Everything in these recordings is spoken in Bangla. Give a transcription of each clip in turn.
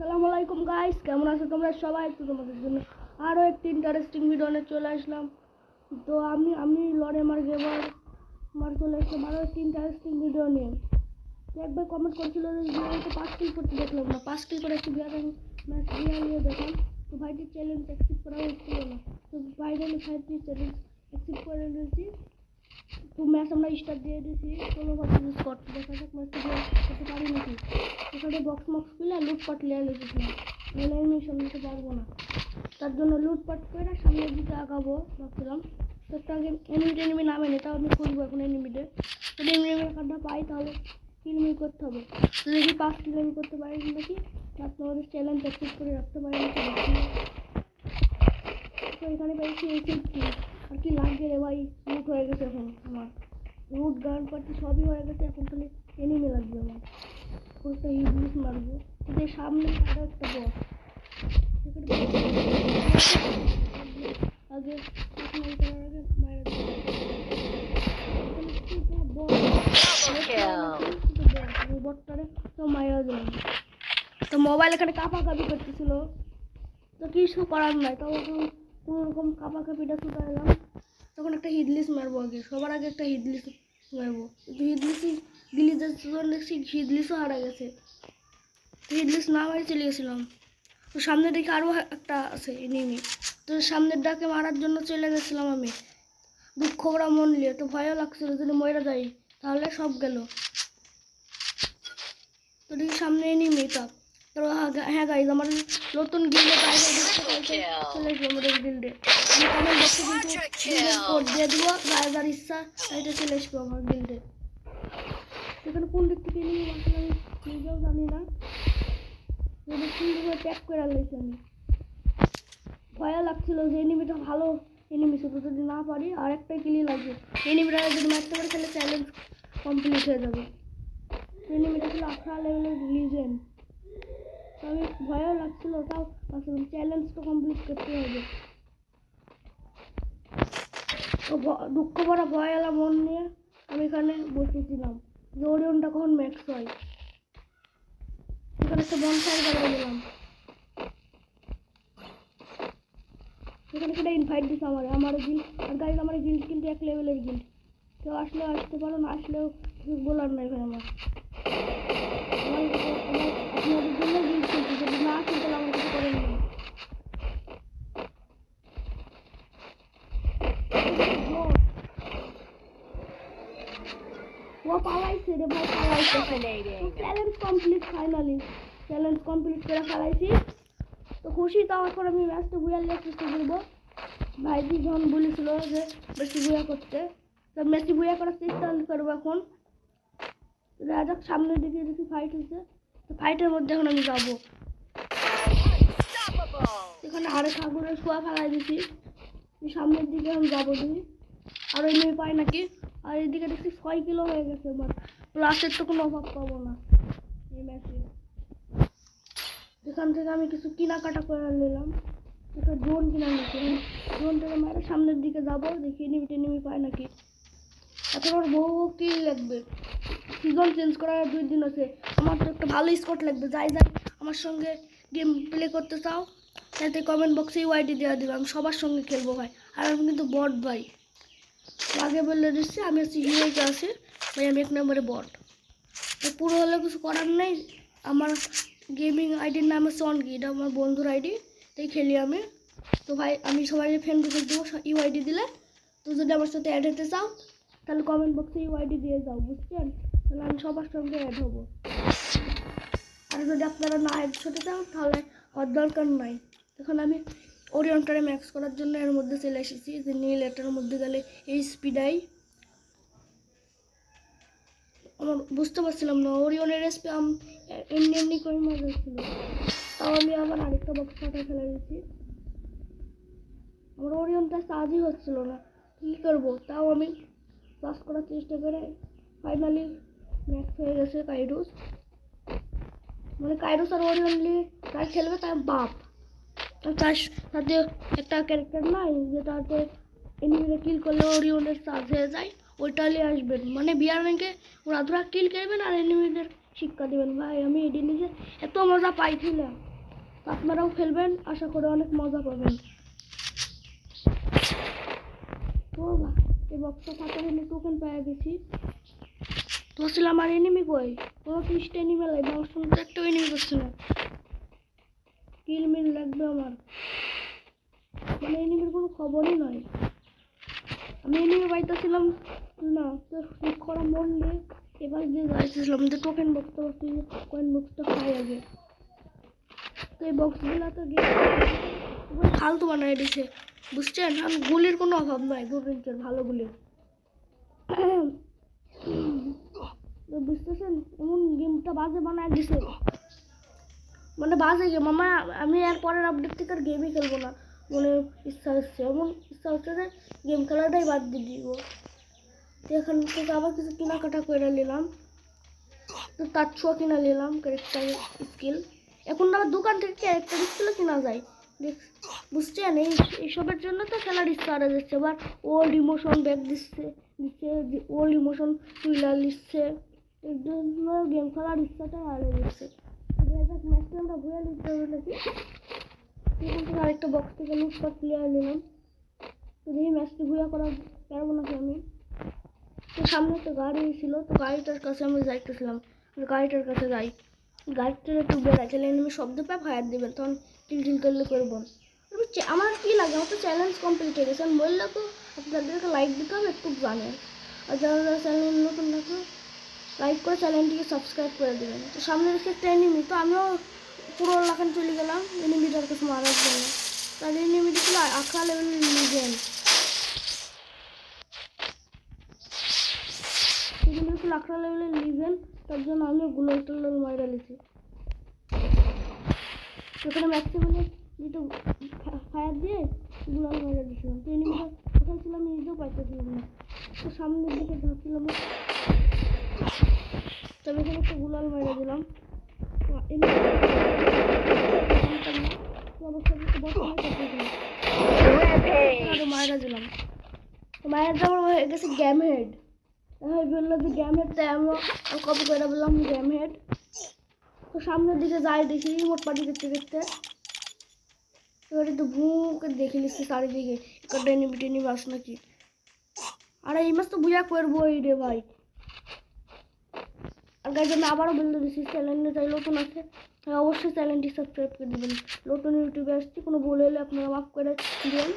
সালাম আলাইকুম গাইস কেমন আছো তোমরা সবাই? তো তোমাদের জন্য আরও একটি ইন্টারেস্টিং ভিডিও নিয়ে চলে আসলাম। তো আমি আমি লড়ে মার গেবার মার চলে আসলাম আরও একটি ইন্টারেস্টিং ভিডিও নিয়ে। একবার কমেন্ট করছিল যে পাঁচ কিল করতে দেখলাম না। পাঁচ কিল করে একটি বিয়ার ম্যাচ নিয়ে দেখলাম তো ভাইটির চ্যালেঞ্জ অ্যাকসেপ্ট করা হচ্ছিল না। তো ফাইনালি ভাইটির চ্যালেঞ্জ অ্যাকসেপ্ট করে নিয়েছি তো ম্যাচ আমরা স্টার্ট দিয়ে দিয়েছি। কোনো কথা ইউজ করতে দেখা যাক ম্যাচটা করতে পারি নাকি। এখানে বক্স মক্স খুলে লুটপাট লিয়ে লিখেছিলাম নাহলে আমি সামনে পারব না। তার জন্য লুটপাট করে সামনের দিকে আগাবো, ভাবছিলাম। তো আগে এনিমিটে এনিমি নামে নি, তাও আমি খুলবো এখন এনিমিটে যদি এনিমি কার্ডটা পাই তাহলে কিলমি করতে হবে। দেখি পাঁচ কিলোমি করতে পারি নাকি, তার তোমাদের চ্যালেঞ্জ অ্যাক্টিভ করে রাখতে পারি তো এখানে পেয়েছি এইচএসটি আর কি লাগবে রে ভাই? লুট হয়ে গেছে এখন আমার। লুট গান পার্টি সবই হয়ে গেছে এখন খালি এনিমি লাগবে আমার। একটা ইংলিশ মারবো। এদের সামনে আরও একটা বস আগে এখন এই করার আগে মারা দিই। এখানে কি একটা boss? ওই বটটারে তো মারা দিলাম তো মোবাইল এখানে কাঁপাকাঁপি করতেছিল। তো কিছু করার নাই। তো কোনো রকম কাঁপাকাঁপিটা ছুটা এলাম তখন একটা হিদলিস মারবো আগে। সবার আগে একটা হিদলিস মারবো। কিন্তু হিদলিসই গিলিজের দেখছি হিদলিসও হারা গেছে। তো হিদলিস না মারি চলে গেছিলাম। তো সামনে দেখে আরও একটা আছে এনিমি তো সামনের ডাকে মারার জন্য চলে গেছিলাম আমি। দুঃখ করা মন নিয়ে, তো ভয়ও লাগছিল যদি মরে যাই, তাহলে সব গেল। তো দেখি সামনে এনিমি তা তো হ্যাঁ গাইজ আমার নতুন গিল্ডে চলে আমাদের গিল্ডে আমি কমেন্ট বক্সে কিন্তু কোড দিয়ে দিব। ইচ্ছা এটা চলে আসব আমার গিল্ডে এখানে কোন দিক থেকে এনিমি আসলে আমি নিজেও জানি না। যদি সুন্দরভাবে প্যাক করে লাইছি আমি। ভয়া লাগছিল যে এনিমিটা ভালো এনিমি ছিল যদি না পারি আর একটা কিলি লাগবে। এনিমিটা যদি মারতে পারি তাহলে চ্যালেঞ্জ কমপ্লিট হয়ে যাবে। এনিমিটা ছিল আঠারো লেভেলের লিজেন্ড তো আমি ভয়ও লাগছিল, তাও আসলে চ্যালেঞ্জটা কমপ্লিট করতে হবে। তো দুঃখ ভরা ভয় এলা মন নিয়ে, আমি এখানে বসেছিলাম। যে ওরিয়নটা কখন ম্যাক্স হয়? এখানে একটা বনফায়ার বানিয়ে দিলাম। এখানে সেটা ইনভাইট দিছে আমার আমার গিল্ড আর গাইজ আমার গিল্ড কিন্তু এক লেভেলের গিল্ড কেউ আসলে আসতে পারো, না আসলেও বলার নাই ভাই আমার। না হলে আমার কিছু করেন। না ও পালাইছে রে ভাই পালাইছে। Challenge complete finally challenge complete করে ফেলাইছি তো খুশি তো এখন আমি ম্যাচটা বুয়ার লেগে চেষ্টা করব। ভাইজি যখন বলেছিল যে বেশি বুয়া করতে তো মেসি বুয়া করার চেষ্টা করব এখন। দেখা যাক সামনের দিকে দেখি ফাইট হচ্ছে তো ফাইটের মধ্যে এখন আমি যাব। আরেক আগুনের শোয়া ফেলাই দিছি। সামনের দিকে আমি যাব দেখি আর ওই মেয়ে পাই নাকি? আর এদিকে দেখছি ছয় কিলো হয়ে গেছে আমার। প্লাসের তো কোনো অভাব পাবো না। এই ম্যাচে এখান থেকে আমি কিছু কেনাকাটা করে নিলাম। একটা ড্রোন কিনে নিচ্ছি ড্রোন থেকে মারে সামনের দিকে যাব, দেখি নিমি টেনিমি পায় নাকি। এখন আমার বহু কিল লাগবে? সিজন চেঞ্জ করার দুই দিন আছে। আমার তো একটা ভালো স্কট লাগবে। যাই যাই আমার সঙ্গে গেম প্লে করতে চাও। তাতে কমেন্ট বক্সে ওয়াইডি দেওয়া দিবে, আমি সবার সঙ্গে খেলব ভাই। আর আমি কিন্তু বট ভাই। আগে বললে দিচ্ছি, আমি হচ্ছে হিরোইকে আছি ভাই আমি এক নম্বরে বট। পুরো হলে কিছু করার নেই, আমার গেমিং আইডির নাম হচ্ছে অনকি এটা আমার বন্ধুর আইডি তাই খেলি আমি। তো ভাই, আমি সবাই ফ্রেন্ড রিকোয়েস্ট দেবো ইউ আইডি দিলে। তো যদি আমার সাথে অ্যাড হতে চাও, তাহলে কমেন্ট বক্সে ইউ আইডি দিয়ে যাও, বুঝছেন? তাহলে আমি সবার সঙ্গে অ্যাড হব। আর যদি আপনারা না অ্যাড হতে চাও তাহলে হওয়ার দরকার নাই। এখন আমি ওরিয়নটারে ম্যাক্স করার জন্য এর মধ্যে চলে এসেছি, যে নীল এটার মধ্যে গেলে এই স্পিডাই আমার বুঝতে পারছিলাম না ওরিয়নের স্প্যাম এমনি এমনি করে মজা ছিল তাও আমি আবার আরেকটা বক্স ফাটা ফেলে দিয়েছি। আমার ওরিয়নটা চার্জই হচ্ছিল না, কী করব? তাও আমি পাস করার চেষ্টা করে ফাইনালি ম্যাক্স হয়ে গেছে কাইরুস মানে কাইরুস আর ওরিয়ন নিয়ে তার খেলবে তার বাপ। তার সাথে একটা ক্যারেক্টার নাই যে তাতে এনিমিরে কিল করলে ওরিয়নের চার্জ হয়ে যায়, ওইটা নিয়ে আসবেন। মানে বিয়ার ব্যাংকে ওরা ধরা কিল করবেন আর এনিমিদের শিক্ষা দেবেন। ভাই, আমি এটি নিজে এত মজা পাইছিলাম। আপনারাও খেলবেন, আশা করে অনেক মজা পাবেন। তো এই বক্সটা থাকার জন্য টোকেন পেয়ে গেছি। তো ছিল আমার এনিমি কই? কোনো ত্রিশটা এনিমি লাগবে আমার সঙ্গে একটা এনিমি করছে কিল মিল লাগবে আমার। মানে এনিমির কোনো খবরই নয় আমি এনিমি পাইতেছিলাম, না, তো মন দিয়ে এবার দিয়ে যাইতেছিলাম, যে টোকেন বক্স কয়েন বক্সটা পাই আগে। তো এই বক্সগুলো তো গিয়ে ফালতু বানাই দিছে, বুঝছেন? আমি গুলির কোনো অভাব নাই ইঞ্চের ভালো গুলির তো বুঝতেছেন? এমন গেমটা বাজে বানায় দিছে। মানে বাজে গেম আমার আমি এর পরের আপডেট থেকে আর গেমই খেলব না। মনে ইচ্ছা হচ্ছে। এমন ইচ্ছা হচ্ছে যে গেম খেলাটাই বাদ দিয়ে দিব। তো এখান থেকে আবার কিছু কেনাকাটা করে নিলাম। তো তার ছোঁয়া কিনা নিলাম ক্যারেক্টার স্কিল এখন আবার দোকান থেকে ক্যারেক্টার স্কিলও কেনা যায়। বুঝছেন এই, এইসবের জন্য তো খেলার ইচ্ছা হারা যাচ্ছে। আবার ওল্ড ইমোশন ব্যাগ দিচ্ছে দিচ্ছে ওল্ড ইমোশন টুইলার দিচ্ছে এর জন্য গেম খেলার ইচ্ছাটা হারিয়ে যাচ্ছে। ম্যাচটা আমরা নিতে হবে নাকি এখান থেকে আরেকটা বক্স থেকে লুটপাট প্লেয়ার নিলাম তো দেখি ম্যাচটি ভুয়া করা পারব নাকি আমি তো সামনে একটা গাড়ি ছিল তো গাড়িটার কাছে আমি যাইতেছিলাম আমি গাড়িটার কাছে যাই গাড়িটার একটু বেড়াই তাহলে এনিমি শব্দ পায় ফায়ার দেবেন তখন টিল টিল করলে করব আমার কি লাগে আমার তো চ্যালেঞ্জ কমপ্লিট হয়ে গেছে আমি বললে তো আপনাদেরকে লাইক দিতে হবে একটু জানেন আর যারা যারা চ্যানেল নতুন দেখো লাইক করে চ্যানেলটিকে সাবস্ক্রাইব করে দেবেন। তো সামনে রেখে একটা এনিমি তো আমিও পুরো এলাকান চলে গেলাম। এনিমিটার কাছে মারার জন্য। তার এনিমিটি ছিল আখড়া লেভেলের লিজেন্ড সেগুলো ছিল আখড়া লেভেলের লিজেন্ড তার জন্য আমিও গুলো টুলো মারা লিছি সেখানে ম্যাক্সিমামে যেটা ফায়ার দিয়ে গুলো মারা দিয়েছিলাম। তো এনিমিটা কোথায় ছিল আমি নিজেও পাইতেছিলাম না তো সামনের দিকে ঢাকছিলাম তবে এখানে একটা গুলাল মারা দিলাম। মায়ের হয়ে গেছে গ্যাম হেড। আমি গ্যাম আমি কপি করে বললাম হেড। তো সামনের দিকে যাই দেখি মোট পাটি দেখতে দেখতে এবার একটু ভুঁকে দেখে নিচ্ছি চারিদিকে। একটা নাকি? আর এই মাস তো বুঝা করব এই রে ভাই। আর গাইজ আমি আবারও বলে দিচ্ছি চ্যানেলে চাই নতুন আছে অবশ্যই চ্যানেলটি সাবস্ক্রাইব করে দেবেন। নতুন ইউটিউবে আসছি, কোনো ভুল হলে আপনারা মাফ করে দিবেন।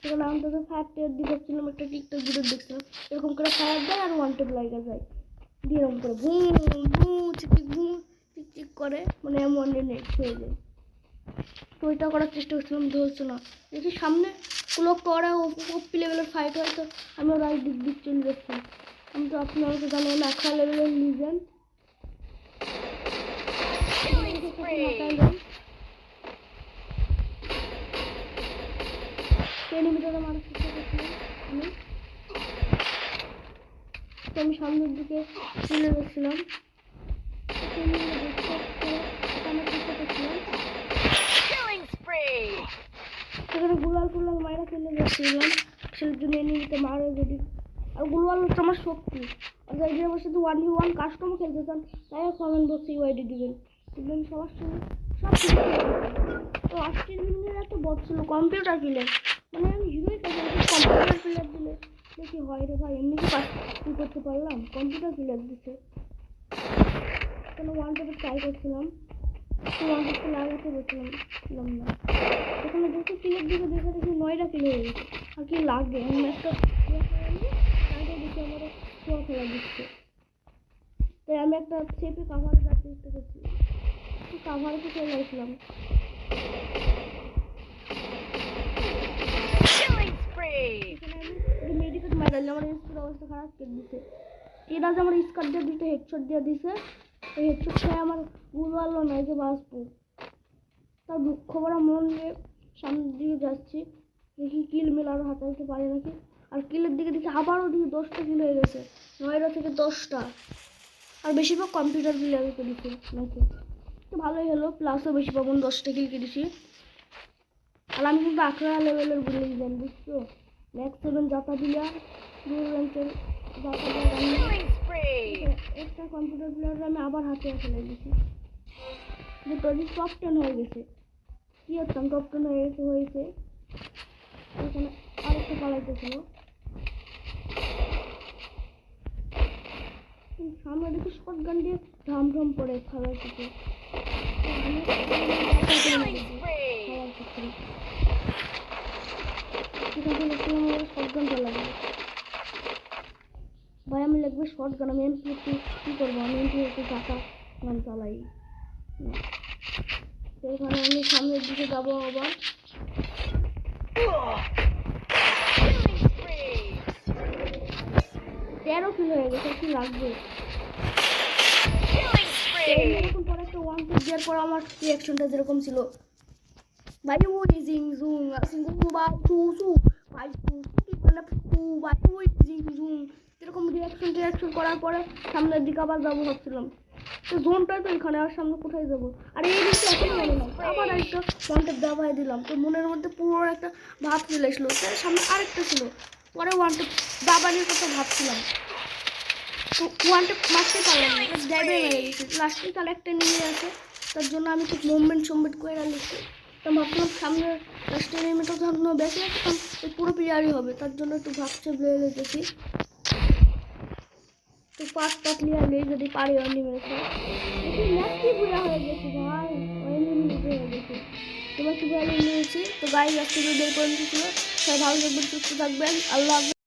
সেখানে আমি তোদের ফায়ার টেয়ার দিয়ে দেখছিলাম একটা টিকটক ভিডিও দেখছিলাম। এরকম করে ফায়ার দেয় আর ওয়ান টেপ লাইগা যায় দিয়ে এরকম করে ভু ভু চিক ভু চিক চিক করে মানে এমন নেট হয়ে যায়। তো ওইটা করার চেষ্টা করছিলাম, ধরছে না। দেখি সামনে কোনো করে ওপি লেভেলের ফাইট হয়, তো আমি ওরা দিক দিক চলে যাচ্ছি। আমি তো আপনারা লিজেন এনিমিটারে মারার চেষ্টা করছিলাম আমি। সামনের দিকে চলে spree! সেখানে গুলাল টুলাল মায়েরা ফেলে যাচ্ছিলাম সেটার জন্য এনিমিতে মারে যদি। আর গুলাল হচ্ছে আমার শক্তি। আর যাই যে আমার সাথে ওয়ান ভি ওয়ান কাস্টমও খেলতে চান, তাই কমেন্ট বক্সে ইউআইডি দিবেন। দিবেন সবার সঙ্গে সব তো আজকের দিনের এত বড় ছিল কম্পিউটার প্লেয়ার মানে আমি হিরোই কাছে কম্পিউটার প্লেয়ার দিলে দেখি হয় রে ভাই, এমনি কি কাজ কি করতে পারলাম? কম্পিউটার প্লেয়ার দিছে। কোনো ওয়ান টেপে ট্রাই করছিলাম। তো ওয়ান পারছিলাম না। এখানে দেখি কিলের দিকে দেখে দেখি নয়টা কিলো হয়ে গেছে। আর কি লাগে, আমি একটা তারপরে দেখি আমার শোয়া খেলা দিচ্ছে। তাই আমি একটা চেপে কাভারে যাওয়ার চেষ্টা করছি। কাভারে চলে আসলাম Killing spree! এখানে আমি মেডিকেট মারা আমার স্কুলের অবস্থা খারাপ করে দিছে এরা আমার স্কার দিয়ে দিতে হেডশট দিয়ে দিছে। এই হেডশট খেয়ে আমার বুঝলো না যে বাঁচবো। তার দুঃখ ভরা মন নিয়ে সামনের দিকে যাচ্ছি। দেখি কিল মিল আরও হাতাইতে পারে নাকি। আর কিলের দিকে দেখি আবারও দেখি দশটা কিল হয়ে গেছে। নয়টা থেকে দশটা। আর বেশিরভাগ কম্পিউটার প্লেয়ারে করেছি নাকি? তো ভালোই হলো প্লাসও বেশি পাবো দশটা কিল কেটেছি আর আমি কিন্তু আঠারো লেভেলের বলে দিলাম বুঝছ? ম্যাক্স সেভেন যাতা দিলা র্যাঙ্কের আমি একটা কম্পিউটার প্লেয়ার আমি আবার হাতে ফেলে দিয়েছি যে টরি টপ টেন হয়ে গেছে। কি হতাম টপ টেন হয়ে গেছে, হয়েছে। এখানে আরেকটা পালাইতেছিল। সামনে দেখি শর্ট গান দিয়ে ঢাম ঢাম আমার শর্ট গান চালাবে ভাই, আমি লাগবে শর্ট গান, আমি এমপি কী করব? আমি এমপি একটু টাকা গান চালাই। এখানে আমি সামনের দিকে যাব আবার। তেরো কিলো হয়ে গেছে কি লাগবে? এরকম পরে একটা ওয়ান টু দেওয়ার পর আমার রিয়াকশনটা যেরকম ছিল। ভাই ওই জিং জুং সিং বা টু সু ভাই টু কি মানে টু ভাই ওই জিং জুং এরকম রিয়াকশন রিয়াকশন করার পরে সামনের দিকে আবার যাব ভাবছিলাম। তো জোনটা তো এখানে আর সামনে কোথায় যাব? আর এই এখন মনে আবার একটা দিলাম। তো মনের মধ্যে পুরো একটা ভাব চলে তার সামনে আরেকটা ছিল। পরে ওয়ানটা দাবানির কথা ভাবছিলাম। তো ওয়ানটা মারতে পারলাম না ড্যাবে মেরে গেছে। লাস্টে তার একটা নিয়ে আছে তার জন্য আমি ঠিক মুভমেন্ট সম্মেন্ট করে রাখছি। তো ভাবছিলাম সামনে এনিমিটা যখন বেঁচে আছে তখন ওই পুরো প্লেয়ারই হবে তার জন্য একটু ভাবছে বেড়ে রেখেছি। তো পাঁচ লিয়ার নেই যদি পারি অন্য মেরেছে ম্যাচটি বুড়া হয়ে গেছে ভাই। হয়ে তোমার কি ভালো লেগেছে? তো গাড়ি আজকে ভিডিও করে ছিল। সবাই ভালো থাকবেন, সুস্থ থাকবেন। আল্লাহ।